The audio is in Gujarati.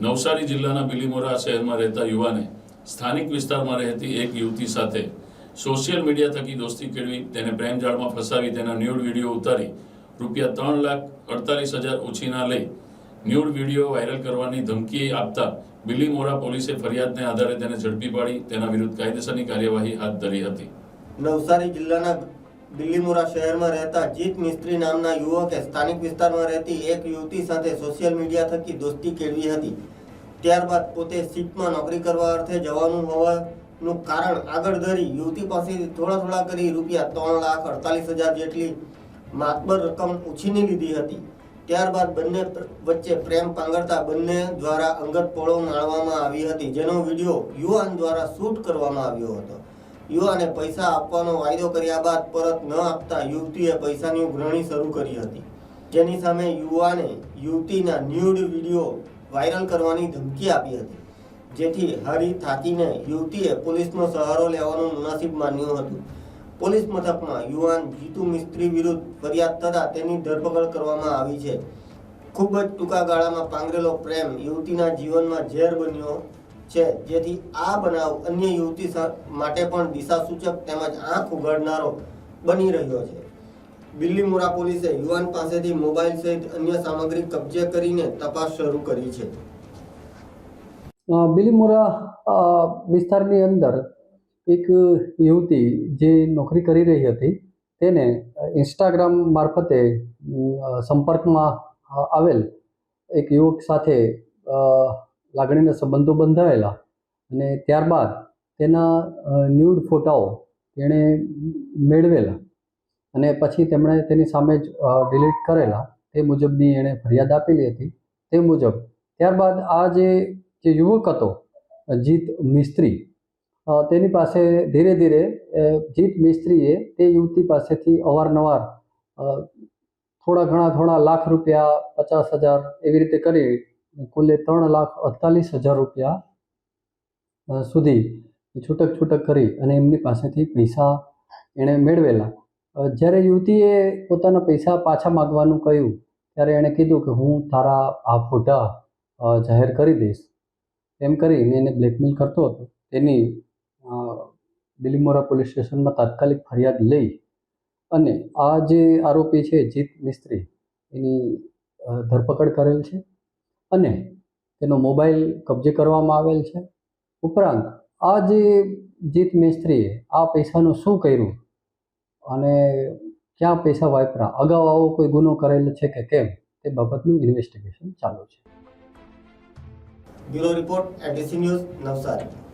નવસારી જિલ્લાના બિલીમોરા શહેરમાં રહેતા યુવાને સ્થાનિક વિસ્તારમાં રહેતી એક યુવતી સાથે સોશિયલ મીડિયા થકી દોસ્તી કેળવી તેને પ્રેમજાળમાં ફસાવી, તેના ન્યૂડ વીડિયો ઉતારી રૂપિયા ત્રણ લાખ અડતાલીસ હજાર ઉછીના લઈ ન્યૂડ વીડિયો વાયરલ કરવાની ધમકી આપતા બિલીમોરા પોલીસે ફરિયાદને આધારે તેને ઝડપી પાડી, તેના વિરુદ્ધ કાયદેસરની કાર્યવાહી હાથ ધરી હતી. નવસારી જિલ્લાના બિલ્લીમોરા શહેરમાં રહેતા જીત મિસ્ત્રી નામના યુવકે સ્થાનિક વિસ્તારમાં રહેતી એક યુવતી સાથે સોશિયલ મીડિયા થકી દોસ્તી કેળવી હતી. ત્યારબાદ પોતે સીટમાં નોકરી કરવા અર્થે જવાનું હોવાનું કારણ આગળ ધરી યુવતી પાસેથી થોડા થોડા કરી રૂપિયા ત્રણ લાખ અડતાલીસ હજાર જેટલી માતબર રકમ ઉછીની લીધી હતી. ત્યારબાદ બંને વચ્ચે પ્રેમ પાંગરતા બંને દ્વારા અંગત પળો માણવામાં આવી હતી, જેનો વીડિયો યુવાન દ્વારા શૂટ કરવામાં આવ્યો હતો. યુવાને પૈસા આપવાનો વાયદો કર્યા બાદ પરત ન આપતા યુવતીએ પૈસાની ઉઘરાણી શરૂ કરી હતી. જેની સામે યુવાને યુવતીના ન્યૂડ વીડિયો વાયરલ કરવાની ધમકી આપી હતી. જેથી હારી થાકીને યુવતીએ પોલીસનો સહારો લેવાનું મુનાસિબ માન્યું હતું. પોલીસ મથકમાં યુવાન જીતુ મિસ્ત્રી વિરુદ્ધ ફરિયાદ થતાં તેની ધરપકડ કરવામાં આવી છે. ખૂબ જ ટૂંકા ગાળામાં પાંગરેલો પ્રેમ યુવતીના જીવનમાં ઝેર બન્યો છે. જેથી આ બનાવ અન્ય યુવતી માટે પણ દિશા સૂચક તેમજ આંખ ઉઘાડનારો બની રહ્યો છે. બિલ્લીમોરા પોલીસે યુવાન પાસેથી મોબાઈલ સહિત અન્ય સામગ્રી કબજે કરીને તપાસ શરૂ કરી છે. બિલીમુરા બિલીમોરા વિસ્તારની અંદર એક યુવતી જે નોકરી કરી રહી હતી, તેને ઇન્સ્ટાગ્રામ મારફતે સંપર્કમાં આવેલ એક યુવક સાથે લાગણીના સંબંધો બંધાયેલા અને ત્યારબાદ તેના ન્યૂડ ફોટાઓ તેણે મેળવેલા અને પછી તેમણે તેની સામે જ ડિલીટ કરેલા તે મુજબની એણે ફરિયાદ આપેલી હતી તે મુજબ. ત્યારબાદ આ જે જે યુવક હતો, જીત મિસ્ત્રી તેની પાસે ધીરે ધીરે જીત મિસ્ત્રીએ તે યુવતી પાસેથી અવારનવાર થોડા ઘણા, થોડા લાખ રૂપિયા, પચાસ હજાર એવી રીતે કરી કુલે ત્રણ લાખ અડતાલીસ હજાર રૂપિયા સુધી છૂટક છૂટક કરી અને એમની પાસેથી પૈસા એણે મેળવેલા. જ્યારે યુવતીએ પોતાના પૈસા પાછા માગવાનું કહ્યું, ત્યારે એણે કીધું કે હું તારા આ ફોટા જાહેર કરી દઈશ. એમ કરીને એને બ્લેકમેલ કરતો હતો. તેની બિલીમોરા પોલીસ સ્ટેશનમાં તાત્કાલિક ફરિયાદ લઈ અને આ જે આરોપી છે જીત મિસ્ત્રી, એની ધરપકડ કરેલ છે. અને તેનો મોબાઈલ કબજે કરવામાં આવેલ છે. ઉપરાંત, આ જે જીત મિસ્ત્રીએ આ પૈસાનું શું કર્યું અને ક્યાં પૈસા વાપરા અગાઉ આવો કોઈ ગુનો કરેલો છે કે કેમ, તે બાબતનું ઇન્વેસ્ટિગેશન ચાલુ છે. Bureau report ATC news Navsari.